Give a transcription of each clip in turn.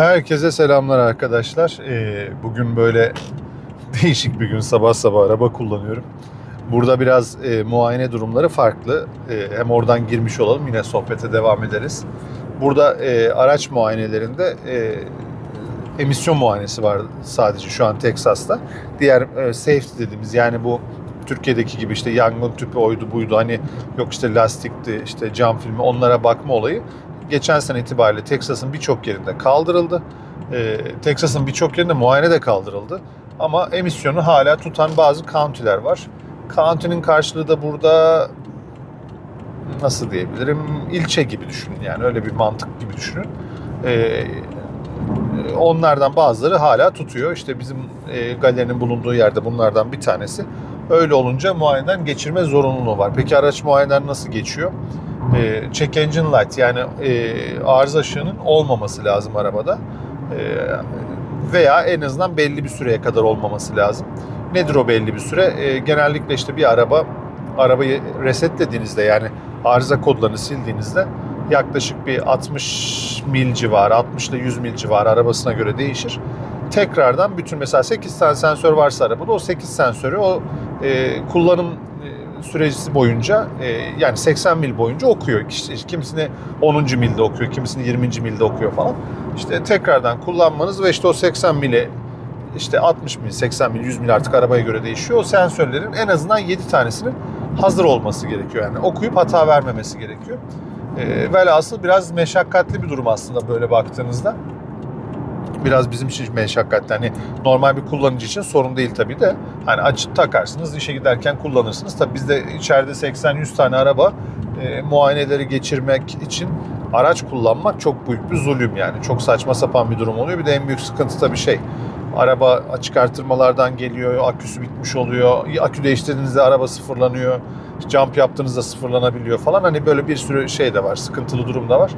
Herkese selamlar arkadaşlar. Ee, bugün böyle değişik bir gün sabah sabah araba kullanıyorum. Burada biraz e, muayene durumları farklı. E, hem oradan girmiş olalım yine sohbete devam ederiz. Burada e, araç muayenelerinde e, emisyon muayenesi var sadece şu an Teksas'ta. Diğer e, safety dediğimiz yani bu Türkiye'deki gibi işte yangın tüpü oydu buydu hani yok işte lastikti işte cam filmi onlara bakma olayı geçen sene itibariyle Teksas'ın birçok yerinde kaldırıldı. Ee, Teksas'ın birçok yerinde muayene de kaldırıldı. Ama emisyonu hala tutan bazı county'ler var. County'nin karşılığı da burada nasıl diyebilirim ilçe gibi düşünün yani öyle bir mantık gibi düşünün. Ee, onlardan bazıları hala tutuyor. İşte bizim e, galerinin bulunduğu yerde bunlardan bir tanesi. Öyle olunca muayeneden geçirme zorunluluğu var. Peki araç muayeneden nasıl geçiyor? E, check engine light yani e, arıza ışığının olmaması lazım arabada. E, veya en azından belli bir süreye kadar olmaması lazım. Nedir o belli bir süre? E, genellikle işte bir araba arabayı resetlediğinizde yani arıza kodlarını sildiğinizde yaklaşık bir 60 mil civarı, 60 ile 100 mil civarı arabasına göre değişir. Tekrardan bütün mesela 8 tane sensör varsa arabada o 8 sensörü o e, kullanım süresi boyunca e, yani 80 mil boyunca okuyor. İşte kimisini 10. milde okuyor, kimisini 20. milde okuyor falan. İşte tekrardan kullanmanız ve işte o 80 mile işte 60 mil, 80 mil, 100 mil artık arabaya göre değişiyor. O sensörlerin en azından 7 tanesinin hazır olması gerekiyor. Yani okuyup hata vermemesi gerekiyor. E, velhasıl biraz meşakkatli bir durum aslında böyle baktığınızda. Biraz bizim için meşakkatli. Hani normal bir kullanıcı için sorun değil tabii de. Hani açıp takarsınız, işe giderken kullanırsınız. Tabii bizde içeride 80-100 tane araba e, muayeneleri geçirmek için araç kullanmak çok büyük bir zulüm yani. Çok saçma sapan bir durum oluyor. Bir de en büyük sıkıntı tabii şey. Araba açık artırmalardan geliyor, aküsü bitmiş oluyor. Akü değiştirdiğinizde araba sıfırlanıyor. Jump yaptığınızda sıfırlanabiliyor falan. Hani böyle bir sürü şey de var, sıkıntılı durum da var.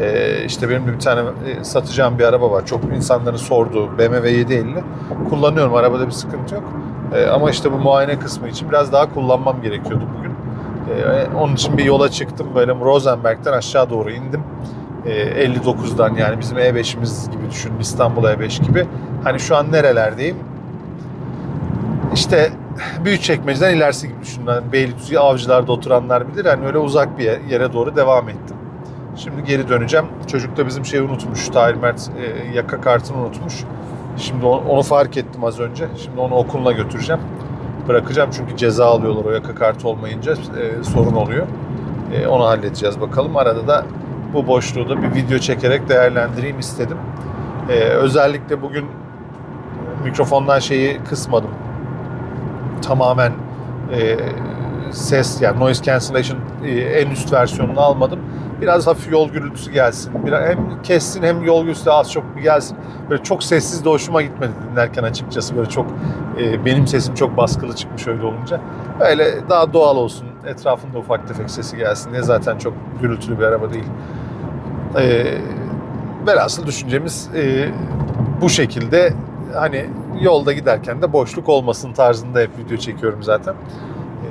Ee, işte benim de bir tane e, satacağım bir araba var. Çok insanların sorduğu BMW 750. Kullanıyorum, arabada bir sıkıntı yok. Ee, ama işte bu muayene kısmı için biraz daha kullanmam gerekiyordu bugün. Ee, onun için bir yola çıktım. Böyle Rosenberg'den aşağı doğru indim. Ee, 59'dan yani bizim E5'imiz gibi düşünün İstanbul E5 gibi. Hani şu an nerelerdeyim? İşte Büyükçekmece'den ilerisi gibi düşünün. Yani Beylikdüzü avcılarda oturanlar bilir. Yani öyle uzak bir yere doğru devam ettim. Şimdi geri döneceğim. Çocuk da bizim şeyi unutmuş. Tahir Mert e, yaka kartını unutmuş. Şimdi onu, onu fark ettim az önce. Şimdi onu okuluna götüreceğim. Bırakacağım çünkü ceza alıyorlar o yaka kartı olmayınca e, sorun oluyor. E, onu halledeceğiz bakalım. Arada da bu boşluğu da bir video çekerek değerlendireyim istedim. E, özellikle bugün mikrofondan şeyi kısmadım. Tamamen e, ses yani noise cancellation e, en üst versiyonunu almadım. Biraz hafif yol gürültüsü gelsin. Biraz hem kessin hem yol gürültüsü az çok bir gelsin. Böyle çok sessiz de hoşuma gitmedi dinlerken açıkçası. Böyle çok e, benim sesim çok baskılı çıkmış öyle olunca. Böyle daha doğal olsun. Etrafında ufak tefek sesi gelsin diye zaten çok gürültülü bir araba değil. E, velhasıl düşüncemiz bu şekilde hani yolda giderken de boşluk olmasın tarzında hep video çekiyorum zaten.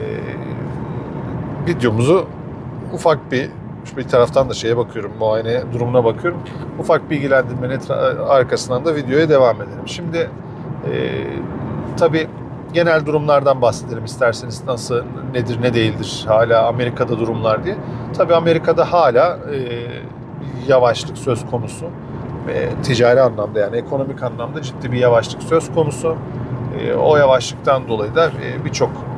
Ee, videomuzu ufak bir bir taraftan da şeye bakıyorum, muayene durumuna bakıyorum. Ufak bilgilendirmenin arkasından da videoya devam edelim. Şimdi e, tabii genel durumlardan bahsedelim isterseniz nasıl, nedir, ne değildir hala Amerika'da durumlar diye. Tabii Amerika'da hala e, yavaşlık söz konusu ve ticari anlamda yani ekonomik anlamda ciddi bir yavaşlık söz konusu. E, o yavaşlıktan dolayı da e, birçok e,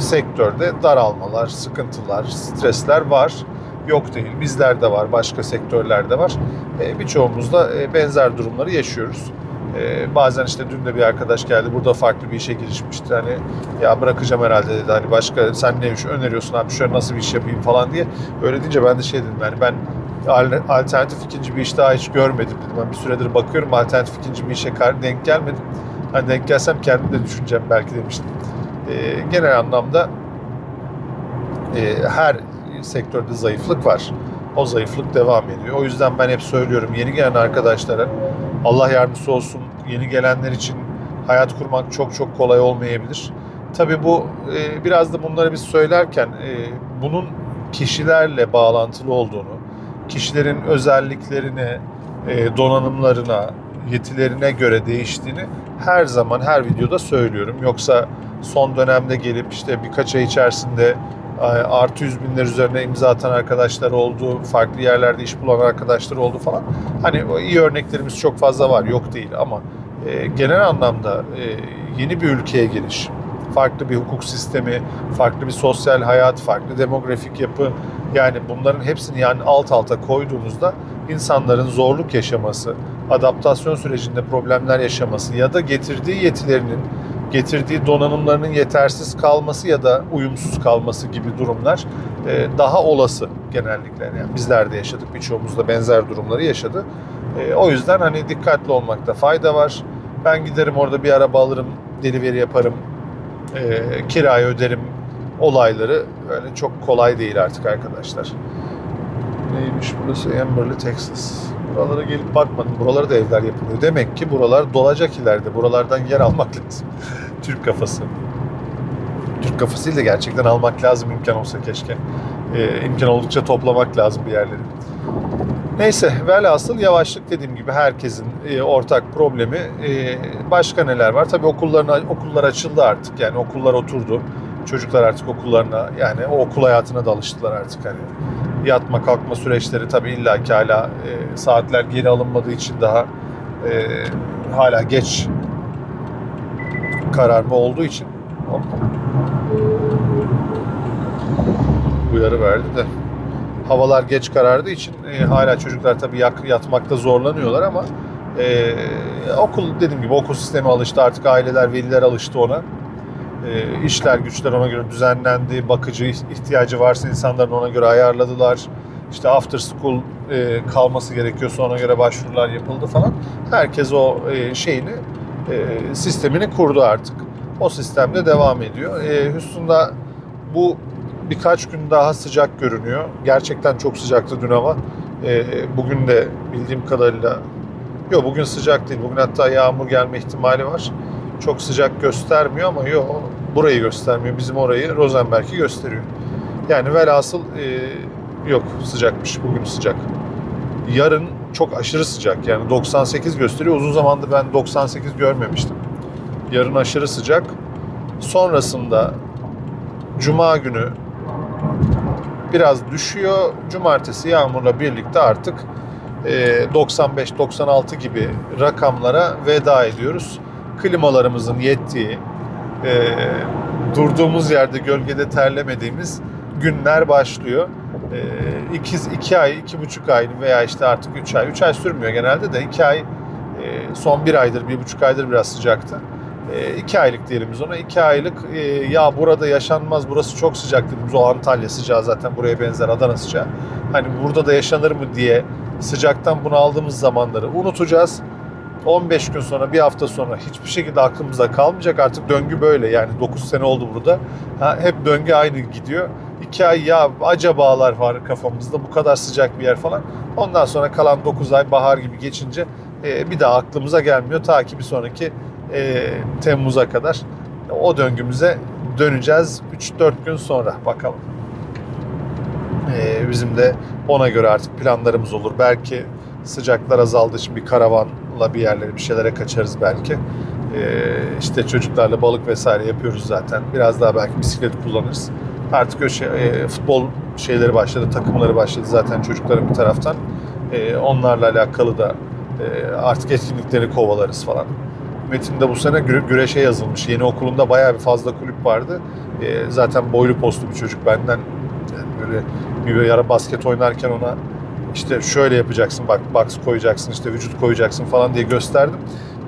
sektörde daralmalar, sıkıntılar, stresler var. Yok değil. Bizlerde var, başka sektörlerde var. E, birçoğumuz da e, benzer durumları yaşıyoruz. E, bazen işte dün de bir arkadaş geldi burada farklı bir işe girişmişti. Hani ya bırakacağım herhalde dedi. Hani başka sen ne iş öneriyorsun abi şöyle nasıl bir iş yapayım falan diye. Öyle deyince ben de şey dedim yani ben alternatif ikinci bir iş daha hiç görmedim dedim. Ben bir süredir bakıyorum alternatif ikinci bir işe denk gelmedim. Hani denk gelsem kendim de düşüneceğim belki demiştim. E, genel anlamda e, her sektörde zayıflık var. O zayıflık devam ediyor. O yüzden ben hep söylüyorum yeni gelen arkadaşlara Allah yardımcısı olsun. Yeni gelenler için hayat kurmak çok çok kolay olmayabilir. Tabii bu e, biraz da bunları biz söylerken e, bunun kişilerle bağlantılı olduğunu, kişilerin özelliklerine, e, donanımlarına, yetilerine göre değiştiğini her zaman her videoda söylüyorum. Yoksa son dönemde gelip işte birkaç ay içerisinde e, artı yüz binler üzerine imza atan arkadaşlar oldu, farklı yerlerde iş bulan arkadaşlar oldu falan. Hani iyi örneklerimiz çok fazla var, yok değil ama e, genel anlamda e, yeni bir ülkeye giriş, farklı bir hukuk sistemi, farklı bir sosyal hayat, farklı demografik yapı yani bunların hepsini yani alt alta koyduğumuzda insanların zorluk yaşaması, adaptasyon sürecinde problemler yaşaması ya da getirdiği yetilerinin, getirdiği donanımlarının yetersiz kalması ya da uyumsuz kalması gibi durumlar e, daha olası genellikle. Yani bizler de yaşadık, birçoğumuz da benzer durumları yaşadı. E, o yüzden hani dikkatli olmakta fayda var. Ben giderim orada bir araba alırım, delivery yaparım, e, kirayı öderim olayları öyle çok kolay değil artık arkadaşlar. Neymiş burası? Amberley, Texas. Buralara gelip bakmadım. Buralara da evler yapılıyor. Demek ki buralar dolacak ileride. Buralardan yer almak lazım. Türk kafası. Türk kafasıyla gerçekten almak lazım imkan olsa keşke. Ee, imkan oldukça toplamak lazım bir yerleri. Neyse velhasıl yavaşlık dediğim gibi herkesin e, ortak problemi. E, başka neler var? Tabii okullarına okullar açıldı artık. Yani okullar oturdu. Çocuklar artık okullarına yani o okul hayatına da alıştılar artık hani. Yatma kalkma süreçleri tabii illaki hala e, saatler geri alınmadığı için daha e, hala geç kararma olduğu için. Uyarı verdi de. Havalar geç karardığı için e, hala çocuklar tabii yak, yatmakta zorlanıyorlar ama e, okul dediğim gibi okul sistemi alıştı artık aileler veliler alıştı ona e, işler güçler ona göre düzenlendi bakıcı ihtiyacı varsa insanların ona göre ayarladılar işte after school e, kalması gerekiyorsa ona göre başvurular yapıldı falan herkes o e, şeyini e, sistemini kurdu artık o sistemde devam ediyor e, Houston'da bu birkaç gün daha sıcak görünüyor. Gerçekten çok sıcaktı dün hava. E, bugün de bildiğim kadarıyla yok bugün sıcak değil. Bugün hatta yağmur gelme ihtimali var. Çok sıcak göstermiyor ama yok burayı göstermiyor. Bizim orayı Rosenberg'i gösteriyor. Yani velhasıl e, yok sıcakmış. Bugün sıcak. Yarın çok aşırı sıcak. Yani 98 gösteriyor. Uzun zamandır ben 98 görmemiştim. Yarın aşırı sıcak. Sonrasında Cuma günü biraz düşüyor. Cumartesi yağmurla birlikte artık 95-96 gibi rakamlara veda ediyoruz. Klimalarımızın yettiği, durduğumuz yerde gölgede terlemediğimiz günler başlıyor. 2 iki ay, iki buçuk ay veya işte artık 3 ay. 3 ay sürmüyor genelde de 2 ay son bir aydır, bir buçuk aydır biraz sıcaktı. 2 aylık diyelim biz ona. 2 aylık ya burada yaşanmaz burası çok sıcak dediğimiz o Antalya sıcağı zaten buraya benzer Adana sıcağı. Hani burada da yaşanır mı diye sıcaktan bunu aldığımız zamanları unutacağız. 15 gün sonra, bir hafta sonra hiçbir şekilde aklımızda kalmayacak. Artık döngü böyle yani 9 sene oldu burada. Ha, hep döngü aynı gidiyor. 2 ay ya acabalar var kafamızda bu kadar sıcak bir yer falan. Ondan sonra kalan 9 ay bahar gibi geçince e, bir daha aklımıza gelmiyor. Ta ki bir sonraki e, Temmuz'a kadar o döngümüze döneceğiz 3-4 gün sonra bakalım. E, bizim de ona göre artık planlarımız olur. Belki sıcaklar azaldığı için bir karavanla bir yerlere bir şeylere kaçarız belki. E, işte çocuklarla balık vesaire yapıyoruz zaten. Biraz daha belki bisiklet kullanırız. Artık o şey, e, futbol şeyleri başladı, takımları başladı zaten çocukların bir taraftan. E, onlarla alakalı da e, artık etkinlikleri kovalarız falan. Metin'de bu sene güre- güreşe yazılmış. Yeni okulunda bayağı bir fazla kulüp vardı. E, zaten boylu postlu bir çocuk benden yani böyle bir ara basket oynarken ona işte şöyle yapacaksın bak box koyacaksın işte vücut koyacaksın falan diye gösterdim.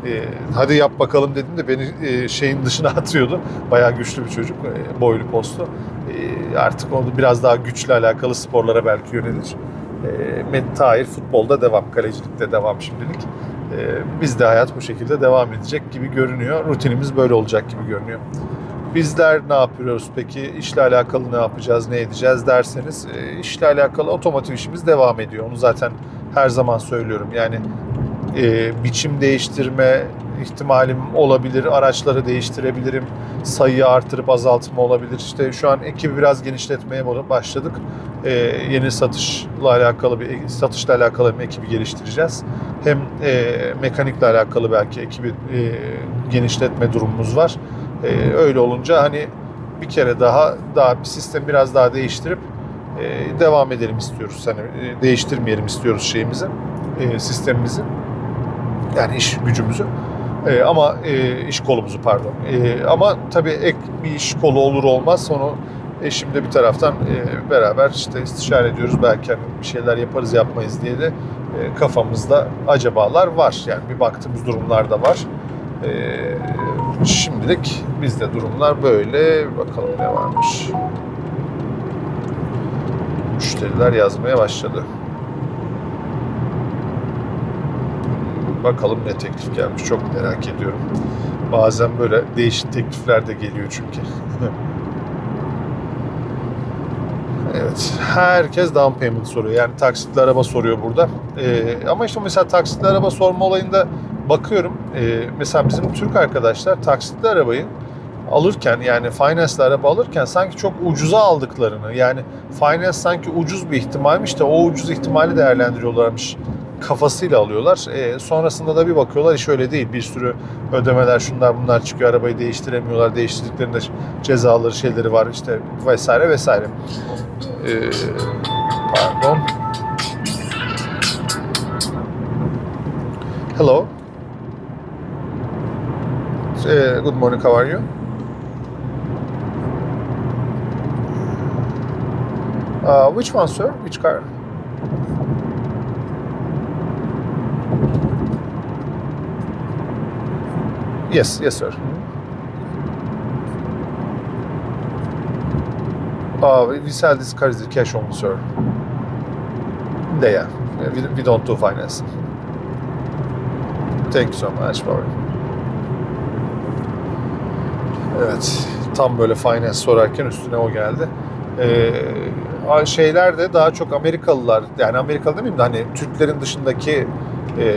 E, hadi yap bakalım dedim de beni e, şeyin dışına atıyordu. Bayağı güçlü bir çocuk e, boylu postlu. E, artık onu biraz daha güçle alakalı sporlara belki yönelir. E, Metin Tahir futbolda devam, kalecilikte devam şimdilik. Ee, bizde hayat bu şekilde devam edecek gibi görünüyor. Rutinimiz böyle olacak gibi görünüyor. Bizler ne yapıyoruz peki? İşle alakalı ne yapacağız, ne edeceğiz derseniz e, işle alakalı otomotiv işimiz devam ediyor. Onu zaten her zaman söylüyorum. Yani e, biçim değiştirme, ihtimalim olabilir. Araçları değiştirebilirim. Sayıyı artırıp azaltma olabilir. İşte şu an ekibi biraz genişletmeye başladık. Ee, yeni satışla alakalı bir satışla alakalı bir ekibi geliştireceğiz. Hem e, mekanikle alakalı belki ekibi e, genişletme durumumuz var. E, öyle olunca hani bir kere daha daha bir sistem biraz daha değiştirip e, devam edelim istiyoruz. Hani e, değiştirmeyelim istiyoruz şeyimizi, e, sistemimizi. Yani iş gücümüzü. E, ama e, iş kolumuzu pardon. E, ama tabii ek bir iş kolu olur olmaz. Onu eşimle bir taraftan e, beraber işte istişare ediyoruz. Belki hani bir şeyler yaparız yapmayız diye de e, kafamızda acabalar var. Yani bir baktığımız durumlar da var. E, şimdilik bizde durumlar böyle. Bakalım ne varmış. Müşteriler yazmaya başladı. Bakalım ne teklif gelmiş. Çok merak ediyorum. Bazen böyle değişik teklifler de geliyor çünkü. evet. Herkes down payment soruyor. Yani taksitli araba soruyor burada. Ee, ama işte mesela taksitli araba sorma olayında bakıyorum. Ee, mesela bizim Türk arkadaşlar taksitli arabayı alırken yani finance araba alırken sanki çok ucuza aldıklarını yani finance sanki ucuz bir ihtimalmiş de o ucuz ihtimali değerlendiriyorlarmış kafasıyla alıyorlar. E, sonrasında da bir bakıyorlar iş öyle değil. Bir sürü ödemeler şunlar bunlar çıkıyor. Arabayı değiştiremiyorlar. Değiştirdiklerinde cezaları şeyleri var işte vesaire vesaire. E, pardon. Hello. Uh, good morning, how are you? Uh, which one, sir? Which car? Yes, yes, sir. Uh, we sell this car as cash only, sir. Yeah, we, we don't do finance. Thank you so much, bro. Evet, tam böyle finance sorarken üstüne o geldi. Ee, şeyler de daha çok Amerikalılar, yani Amerikalı demeyeyim de hani Türklerin dışındaki e,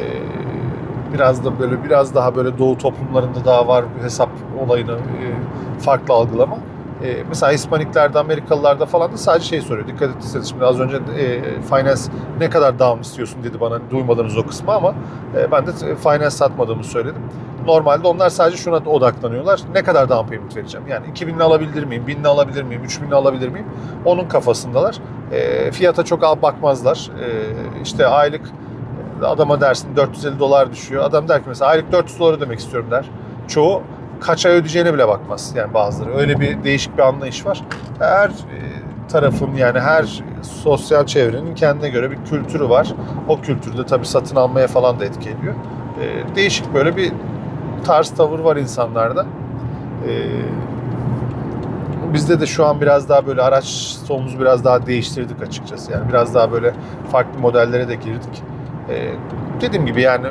biraz da böyle biraz daha böyle doğu toplumlarında daha var hesap olayını e, farklı algılama. E, mesela Hispaniklerde, Amerikalılarda falan da sadece şey soruyor. Dikkat ettiyseniz şimdi az önce e, finance ne kadar down istiyorsun dedi bana duymadınız o kısmı ama e, ben de finance satmadığımı söyledim. Normalde onlar sadece şuna odaklanıyorlar. Ne kadar down payment vereceğim? Yani 2000'li alabilir miyim? 1000'li alabilir miyim? 3000'li alabilir miyim? Onun kafasındalar. E, fiyata çok al bakmazlar. E, işte aylık adama dersin 450 dolar düşüyor. Adam der ki mesela aylık 400 dolar ödemek istiyorum der. Çoğu kaç ay ödeyeceğine bile bakmaz yani bazıları. Öyle bir değişik bir anlayış var. Her e, tarafın yani her sosyal çevrenin kendine göre bir kültürü var. O kültürde tabii satın almaya falan da etki ediyor. E, değişik böyle bir tarz tavır var insanlarda. E, bizde de şu an biraz daha böyle araç sonumuzu biraz daha değiştirdik açıkçası. Yani biraz daha böyle farklı modellere de girdik. Ee, dediğim gibi yani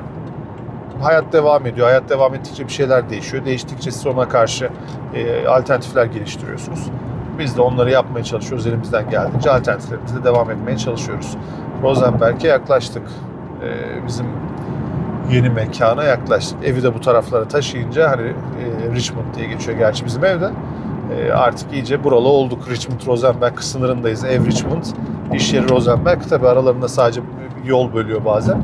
hayat devam ediyor. Hayat devam ettikçe bir şeyler değişiyor. Değiştikçe siz ona karşı e, alternatifler geliştiriyorsunuz. Biz de onları yapmaya çalışıyoruz elimizden geldiğince. Alternatiflerimizle devam etmeye çalışıyoruz. Rosenberg'e yaklaştık. Ee, bizim yeni mekana yaklaştık. Evi de bu taraflara taşıyınca hani e, Richmond diye geçiyor gerçi bizim evde. E, artık iyice buralı olduk. Richmond Rosenberg sınırındayız. Ev Richmond, iş yeri Rosenberg. Tabi aralarında sadece yol bölüyor bazen.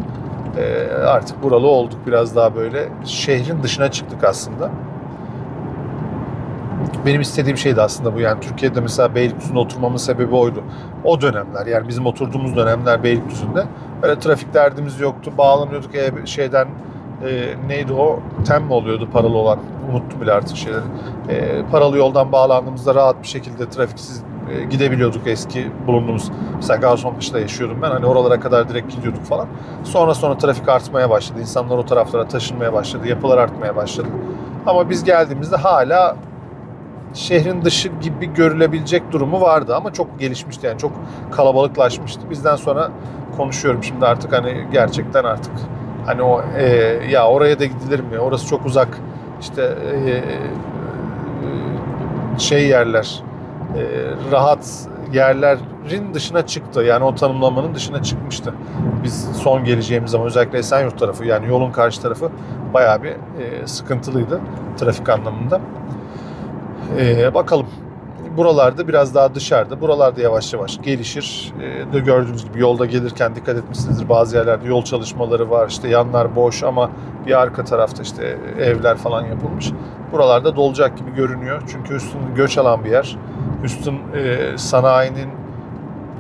E, artık buralı olduk biraz daha böyle şehrin dışına çıktık aslında. Benim istediğim şeydi aslında bu yani Türkiye'de mesela Beylikdüzü'nde oturmamın sebebi oydu. O dönemler yani bizim oturduğumuz dönemler Beylikdüzü'nde öyle trafik derdimiz yoktu. Bağlanıyorduk e, şeyden e, neydi o? Tem mi oluyordu paralı olan? Unuttum bile artık şeyleri. E, paralı yoldan bağlandığımızda rahat bir şekilde trafiksiz e, gidebiliyorduk eski bulunduğumuz. Mesela Gaziantep'te yaşıyordum ben. Hani oralara kadar direkt gidiyorduk falan. Sonra sonra trafik artmaya başladı. İnsanlar o taraflara taşınmaya başladı. Yapılar artmaya başladı. Ama biz geldiğimizde hala şehrin dışı gibi görülebilecek durumu vardı ama çok gelişmişti yani çok kalabalıklaşmıştı. Bizden sonra konuşuyorum şimdi artık hani gerçekten artık hani o e, ya oraya da gidilir mi? Orası çok uzak. İşte e, şey yerler e, rahat yerlerin dışına çıktı. Yani o tanımlamanın dışına çıkmıştı. Biz son geleceğimiz zaman özellikle Esenyurt tarafı yani yolun karşı tarafı bayağı bir e, sıkıntılıydı trafik anlamında. E, bakalım buralarda biraz daha dışarıda. Buralarda yavaş yavaş gelişir. E, de gördüğünüz gibi yolda gelirken dikkat etmişsinizdir. Bazı yerlerde yol çalışmaları var. İşte yanlar boş ama bir arka tarafta işte evler falan yapılmış. Buralarda dolacak gibi görünüyor. Çünkü üstün göç alan bir yer. Üstün e, sanayinin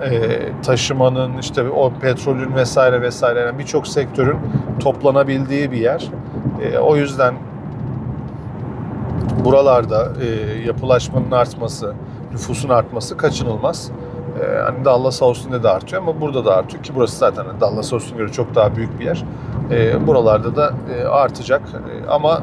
e, taşımanın işte o petrolün vesaire vesaire yani birçok sektörün toplanabildiği bir yer. E, o yüzden buralarda e, yapılaşmanın artması, nüfusun artması kaçınılmaz. E, hani Dallas Austin'de de artıyor ama burada da artıyor ki burası zaten Dallas Austin'e göre çok daha büyük bir yer. E, buralarda da e, artacak E, ama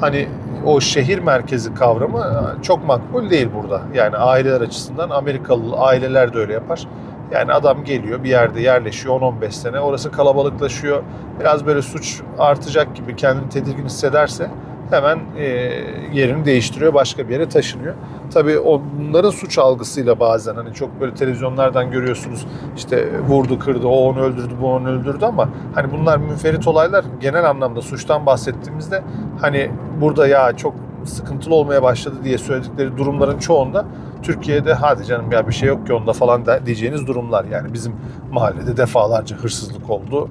hani o şehir merkezi kavramı e, çok makbul değil burada. Yani aileler açısından Amerikalı aileler de öyle yapar. Yani adam geliyor bir yerde yerleşiyor 10-15 sene orası kalabalıklaşıyor. Biraz böyle suç artacak gibi kendini tedirgin hissederse hemen e, yerini değiştiriyor başka bir yere taşınıyor. Tabii onların suç algısıyla bazen hani çok böyle televizyonlardan görüyorsunuz işte vurdu kırdı o onu öldürdü bu onu öldürdü ama hani bunlar münferit olaylar genel anlamda suçtan bahsettiğimizde hani burada ya çok sıkıntılı olmaya başladı diye söyledikleri durumların çoğunda Türkiye'de hadi canım ya bir şey yok ki onda falan diyeceğiniz durumlar yani bizim mahallede defalarca hırsızlık oldu.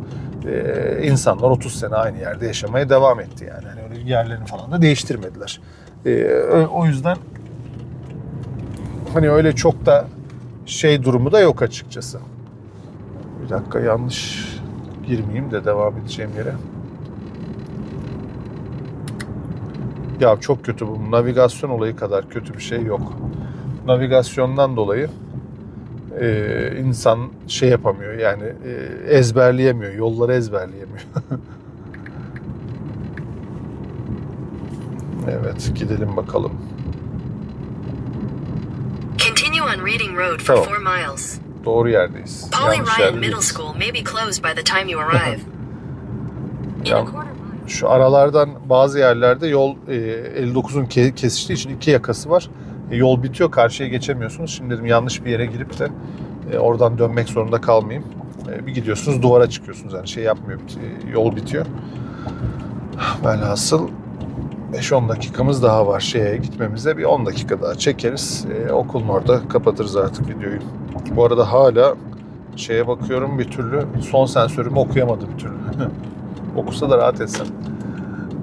Ee, insanlar 30 sene aynı yerde yaşamaya devam etti yani. Öyle yerlerini falan da değiştirmediler. Ee, o yüzden hani öyle çok da şey durumu da yok açıkçası. Bir dakika yanlış girmeyeyim de devam edeceğim yere. Ya çok kötü bu. Navigasyon olayı kadar kötü bir şey yok. Navigasyondan dolayı e, insan şey yapamıyor yani e, ezberleyemiyor. Yolları ezberleyemiyor. evet gidelim bakalım. Continue on Reading Road for Tamam. 4 miles. Doğru yerdeyiz. Polly Yanlış Ryan Middle. School may be closed by the time you arrive. In a Ya- quarter mile. Şu aralardan bazı yerlerde yol e, 59'un ke- kesiştiği için iki yakası var. E, yol bitiyor karşıya geçemiyorsunuz. Şimdi dedim yanlış bir yere girip de e, oradan dönmek zorunda kalmayayım. E, bir gidiyorsunuz duvara çıkıyorsunuz yani şey yapmıyor bit- e, yol bitiyor. Velhasıl 5-10 dakikamız daha var şeye gitmemize. Bir 10 dakika daha çekeriz. E, okulun orada kapatırız artık videoyu. Bu arada hala şeye bakıyorum bir türlü son sensörümü okuyamadı bir türlü. Okusa da rahat etsem.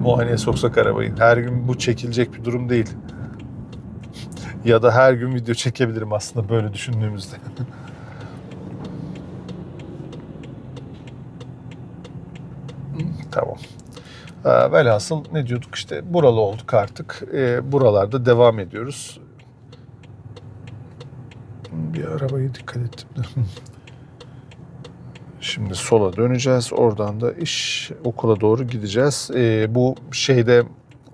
Muayeneye soksak arabayı. Her gün bu çekilecek bir durum değil. ya da her gün video çekebilirim aslında böyle düşündüğümüzde. tamam. Ee, velhasıl ne diyorduk işte buralı olduk artık. Ee, buralarda devam ediyoruz. Bir arabayı dikkat ettim. Şimdi sola döneceğiz. Oradan da iş okula doğru gideceğiz. Ee, bu şeyde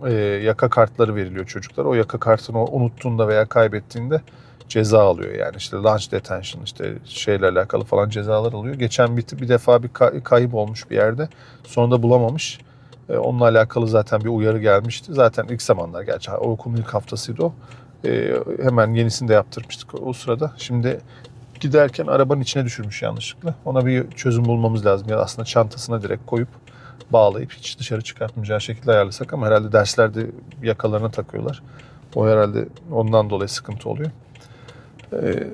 e, yaka kartları veriliyor çocuklar. O yaka kartını unuttuğunda veya kaybettiğinde ceza alıyor. Yani işte lunch detention işte şeyle alakalı falan cezalar alıyor. Geçen bir, bir defa bir kay- kayıp olmuş bir yerde. Sonra da bulamamış. E, onunla alakalı zaten bir uyarı gelmişti. Zaten ilk zamanlar gerçi o okulun ilk haftasıydı o. E, hemen yenisini de yaptırmıştık o sırada. Şimdi giderken arabanın içine düşürmüş yanlışlıkla. Ona bir çözüm bulmamız lazım. Ya da aslında çantasına direkt koyup bağlayıp hiç dışarı çıkartmayacağı şekilde ayarlasak ama herhalde derslerde yakalarına takıyorlar. O herhalde ondan dolayı sıkıntı oluyor. Ee,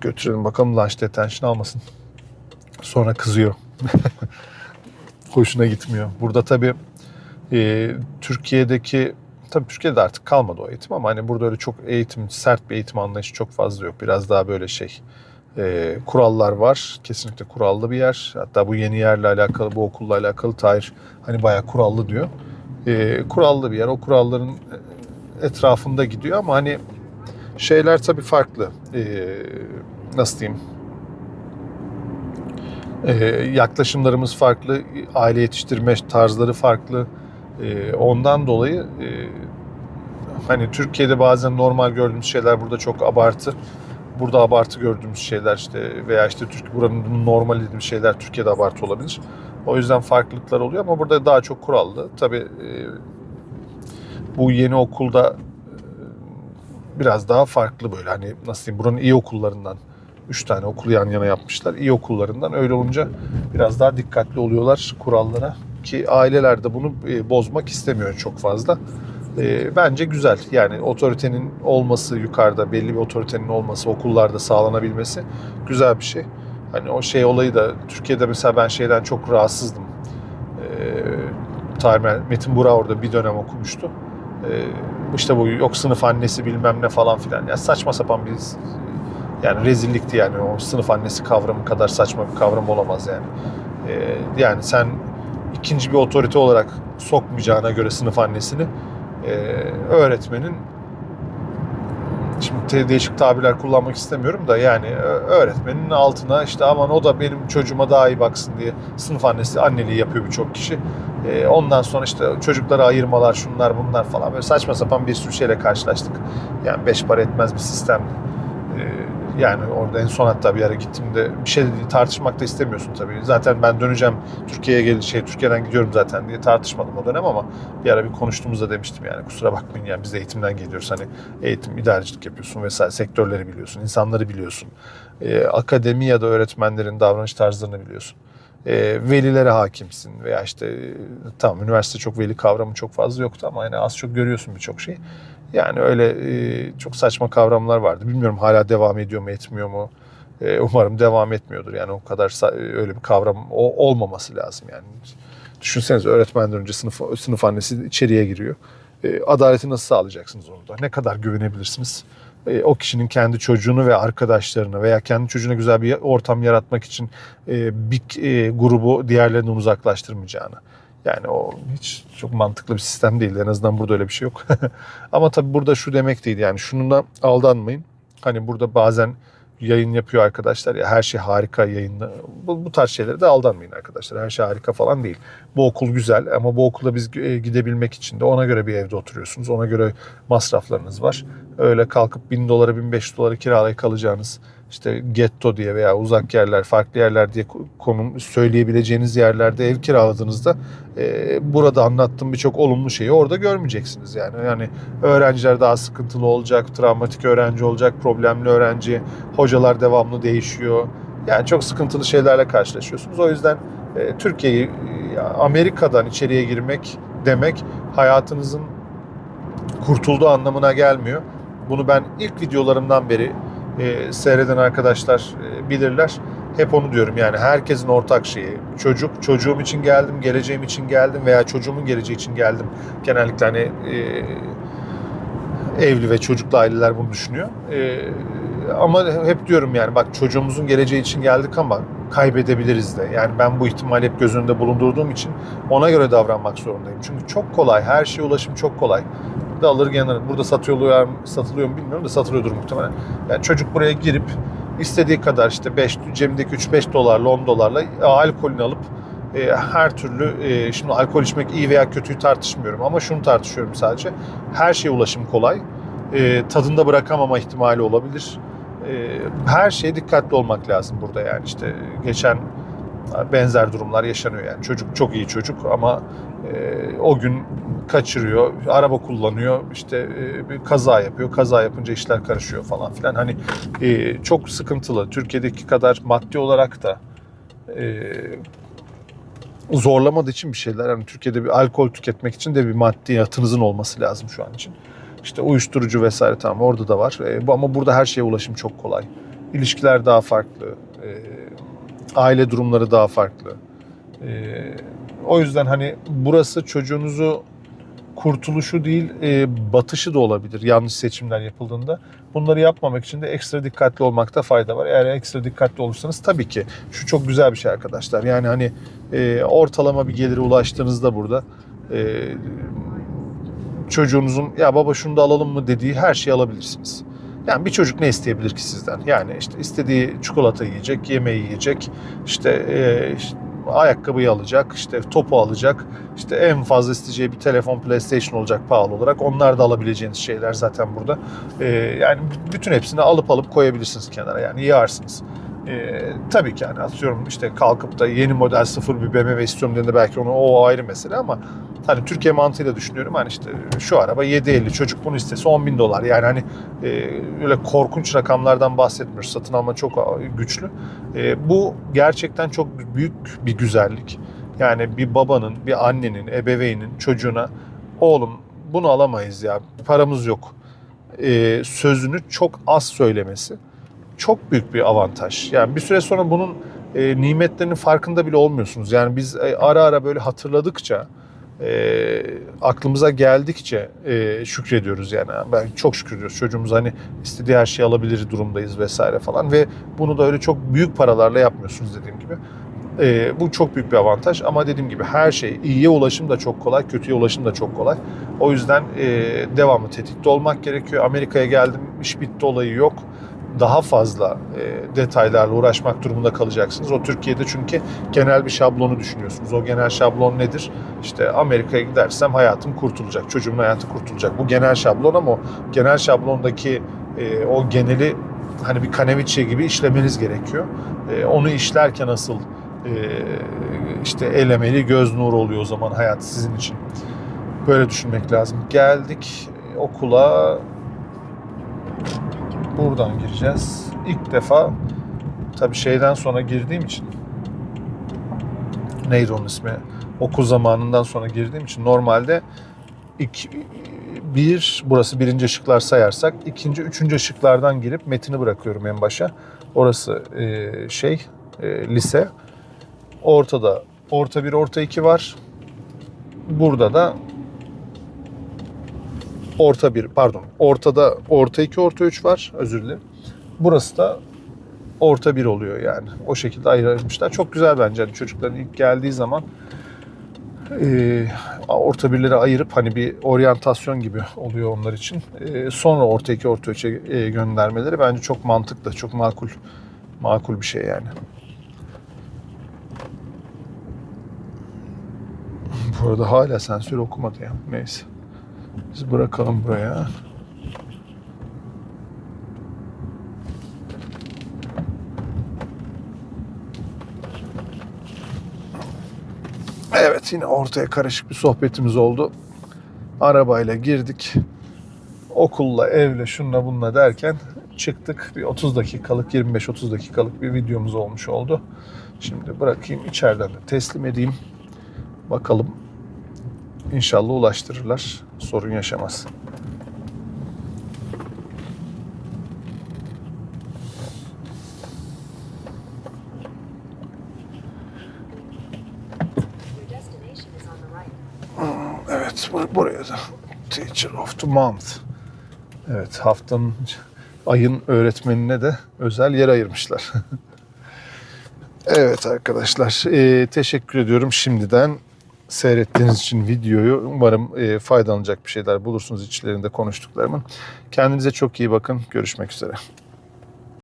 götürelim bakalım lunch detention almasın. Sonra kızıyor. Hoşuna gitmiyor. Burada tabii e, Türkiye'deki tabii Türkiye'de artık kalmadı o eğitim ama hani burada öyle çok eğitim, sert bir eğitim anlayışı çok fazla yok. Biraz daha böyle şey e, kurallar var. Kesinlikle kurallı bir yer. Hatta bu yeni yerle alakalı, bu okulla alakalı Tahir hani bayağı kurallı diyor. E, kurallı bir yer. O kuralların etrafında gidiyor ama hani şeyler tabii farklı. E, nasıl diyeyim? E, yaklaşımlarımız farklı. Aile yetiştirme tarzları farklı. E, ondan dolayı e, hani Türkiye'de bazen normal gördüğümüz şeyler burada çok abartı. Burada abartı gördüğümüz şeyler işte veya işte Türk buranın normal dediğimiz şeyler Türkiye'de abartı olabilir. O yüzden farklılıklar oluyor ama burada daha çok kurallı. Tabii e, bu yeni okulda e, biraz daha farklı böyle hani nasıl diyeyim buranın iyi okullarından Üç tane okulu yan yana yapmışlar. İyi okullarından. Öyle olunca biraz daha dikkatli oluyorlar kurallara. Ki aileler de bunu e, bozmak istemiyor çok fazla. E, bence güzel. Yani otoritenin olması yukarıda, belli bir otoritenin olması, okullarda sağlanabilmesi güzel bir şey. Hani o şey olayı da Türkiye'de mesela ben şeyden çok rahatsızdım. E, Metin Burak orada bir dönem okumuştu. E, işte bu yok sınıf annesi bilmem ne falan filan. Ya saçma sapan bir yani rezillikti yani o sınıf annesi kavramı kadar saçma bir kavram olamaz yani. E, yani sen ikinci bir otorite olarak sokmayacağına göre sınıf annesini e, öğretmenin şimdi değişik tabirler kullanmak istemiyorum da yani öğretmenin altına işte aman o da benim çocuğuma daha iyi baksın diye sınıf annesi anneliği yapıyor birçok kişi. E, ondan sonra işte çocuklara ayırmalar şunlar bunlar falan böyle saçma sapan bir sürü şeyle karşılaştık. Yani beş para etmez bir sistem. E, yani orada en son hatta bir ara gittiğimde bir şey tartışmak da istemiyorsun tabii. Zaten ben döneceğim Türkiye'ye gel şey Türkiye'den gidiyorum zaten diye tartışmadım o dönem ama bir ara bir konuştuğumuzda demiştim yani kusura bakmayın yani biz de eğitimden geliyoruz. Hani eğitim idarecilik yapıyorsun vesaire sektörleri biliyorsun insanları biliyorsun. Ee, akademi ya da öğretmenlerin davranış tarzlarını biliyorsun Ee, velilere hakimsin veya işte e, tamam üniversite çok veli kavramı çok fazla yoktu ama yani az çok görüyorsun birçok şey yani öyle e, çok saçma kavramlar vardı bilmiyorum hala devam ediyor mu etmiyor mu Ee, umarım devam etmiyordur yani o kadar sa- öyle bir kavram o, olmaması lazım yani Düşünsenize öğretmenden önce sınıf, sınıf annesi içeriye giriyor. E, adaleti nasıl sağlayacaksınız orada? Ne kadar güvenebilirsiniz? E, o kişinin kendi çocuğunu ve arkadaşlarını veya kendi çocuğuna güzel bir ortam yaratmak için e, bir e, grubu diğerlerinden uzaklaştırmayacağını. Yani o hiç çok mantıklı bir sistem değil. En azından burada öyle bir şey yok. Ama tabii burada şu demek değil. Yani şununla aldanmayın. Hani burada bazen yayın yapıyor arkadaşlar ya her şey harika yayında. Bu, bu tarz şeylere de aldanmayın arkadaşlar. Her şey harika falan değil. Bu okul güzel ama bu okulda biz gidebilmek için de ona göre bir evde oturuyorsunuz. Ona göre masraflarınız var. Öyle kalkıp 1000 dolara 1500 dolara kiralayıp kalacağınız işte getto diye veya uzak yerler, farklı yerler diye konum söyleyebileceğiniz yerlerde ev kiraladığınızda e, burada anlattığım birçok olumlu şeyi orada görmeyeceksiniz yani. Yani öğrenciler daha sıkıntılı olacak, travmatik öğrenci olacak, problemli öğrenci, hocalar devamlı değişiyor. Yani çok sıkıntılı şeylerle karşılaşıyorsunuz. O yüzden e, Türkiye'yi e, Amerika'dan içeriye girmek demek hayatınızın kurtulduğu anlamına gelmiyor. Bunu ben ilk videolarımdan beri e, seyreden arkadaşlar e, bilirler. Hep onu diyorum yani herkesin ortak şeyi. Çocuk, çocuğum için geldim, geleceğim için geldim veya çocuğumun geleceği için geldim. Genellikle hani e, evli ve çocuklu aileler bunu düşünüyor. E, ama hep diyorum yani bak çocuğumuzun geleceği için geldik ama kaybedebiliriz de. Yani ben bu ihtimali hep göz önünde bulundurduğum için ona göre davranmak zorundayım. Çünkü çok kolay, her şeye ulaşım çok kolay. Da alır genel. Burada satılıyor, satılıyor mu bilmiyorum da satılıyordur muhtemelen. Yani çocuk buraya girip istediği kadar işte 5 cebindeki 3-5 dolarla 10 dolarla alkolünü alıp e, her türlü e, şimdi alkol içmek iyi veya kötüyü tartışmıyorum ama şunu tartışıyorum sadece. Her şeye ulaşım kolay. E, tadında bırakamama ihtimali olabilir. E, her şeye dikkatli olmak lazım burada yani işte geçen benzer durumlar yaşanıyor yani çocuk çok iyi çocuk ama e, o gün kaçırıyor, araba kullanıyor, işte e, bir kaza yapıyor, kaza yapınca işler karışıyor falan filan. Hani e, çok sıkıntılı. Türkiye'deki kadar maddi olarak da e, zorlamadığı için bir şeyler. Hani Türkiye'de bir alkol tüketmek için de bir maddiyatınızın olması lazım şu an için. İşte uyuşturucu vesaire tamam orada da var. E, ama burada her şeye ulaşım çok kolay. İlişkiler daha farklı. E, aile durumları daha farklı. E, o yüzden hani burası çocuğunuzu kurtuluşu değil e, batışı da olabilir yanlış seçimler yapıldığında. Bunları yapmamak için de ekstra dikkatli olmakta fayda var. Eğer ekstra dikkatli olursanız tabii ki şu çok güzel bir şey arkadaşlar. Yani hani e, ortalama bir gelire ulaştığınızda burada e, çocuğunuzun ya baba şunu da alalım mı dediği her şeyi alabilirsiniz. Yani bir çocuk ne isteyebilir ki sizden? Yani işte istediği çikolata yiyecek, yemeği yiyecek, işte, e, işte ayakkabıyı alacak, işte topu alacak, işte en fazla isteyeceği bir telefon, PlayStation olacak pahalı olarak. Onlar da alabileceğiniz şeyler zaten burada. E, yani bütün hepsini alıp alıp koyabilirsiniz kenara. Yani yığarsınız. E, tabii ki yani atıyorum işte kalkıp da yeni model sıfır bir BMW istiyorum dediğinde belki onu o ayrı mesele ama hani Türkiye mantığıyla düşünüyorum. Hani işte şu araba 750 çocuk bunu istese 10 bin dolar. Yani hani e, öyle korkunç rakamlardan bahsetmiyoruz. Satın alma çok güçlü. E, bu gerçekten çok büyük bir güzellik. Yani bir babanın bir annenin ebeveynin çocuğuna oğlum bunu alamayız ya paramız yok. e, sözünü çok az söylemesi çok büyük bir avantaj. Yani bir süre sonra bunun e, nimetlerinin farkında bile olmuyorsunuz. Yani biz e, ara ara böyle hatırladıkça, e, aklımıza geldikçe e, şükrediyoruz yani. Ben çok şükrediyoruz. Çocuğumuz hani istediği her şeyi alabilir durumdayız vesaire falan ve bunu da öyle çok büyük paralarla yapmıyorsunuz dediğim gibi. E, bu çok büyük bir avantaj ama dediğim gibi her şey iyiye ulaşım da çok kolay, kötüye ulaşım da çok kolay. O yüzden e, devamlı tetikte olmak gerekiyor. Amerika'ya geldim, iş bitti olayı yok daha fazla e, detaylarla uğraşmak durumunda kalacaksınız. O Türkiye'de çünkü genel bir şablonu düşünüyorsunuz. O genel şablon nedir? İşte Amerika'ya gidersem hayatım kurtulacak, çocuğumun hayatı kurtulacak. Bu genel şablon ama o genel şablondaki e, o geneli hani bir kaneviçe gibi işlemeniz gerekiyor. E, onu işlerken asıl e, işte elemeli göz nuru oluyor o zaman hayat sizin için. Böyle düşünmek lazım. Geldik okula buradan gireceğiz. İlk defa tabii şeyden sonra girdiğim için neydi onun ismi? Okul zamanından sonra girdiğim için normalde iki, bir, burası birinci ışıklar sayarsak ikinci, üçüncü ışıklardan girip metini bırakıyorum en başa. Orası e, şey, e, lise. Ortada orta bir, orta iki var. Burada da orta bir pardon ortada orta iki orta üç var özür dilerim. Burası da orta bir oluyor yani. O şekilde ayırmışlar. Çok güzel bence hani çocukların ilk geldiği zaman e, orta birleri ayırıp hani bir oryantasyon gibi oluyor onlar için. E, sonra orta iki orta üçe e, göndermeleri bence çok mantıklı, çok makul makul bir şey yani. Bu arada hala sensör okumadı ya. Neyse. Biz bırakalım buraya. Evet yine ortaya karışık bir sohbetimiz oldu. Arabayla girdik. Okulla, evle, şunla bununla derken çıktık. Bir 30 dakikalık, 25-30 dakikalık bir videomuz olmuş oldu. Şimdi bırakayım içeriden de teslim edeyim. Bakalım İnşallah ulaştırırlar. Sorun yaşamaz. Evet bur- buraya da Teacher of the Month. Evet haftanın ayın öğretmenine de özel yer ayırmışlar. evet arkadaşlar e, teşekkür ediyorum şimdiden seyrettiğiniz için videoyu. Umarım e, faydalanacak bir şeyler bulursunuz içlerinde konuştuklarımın. Kendinize çok iyi bakın. Görüşmek üzere.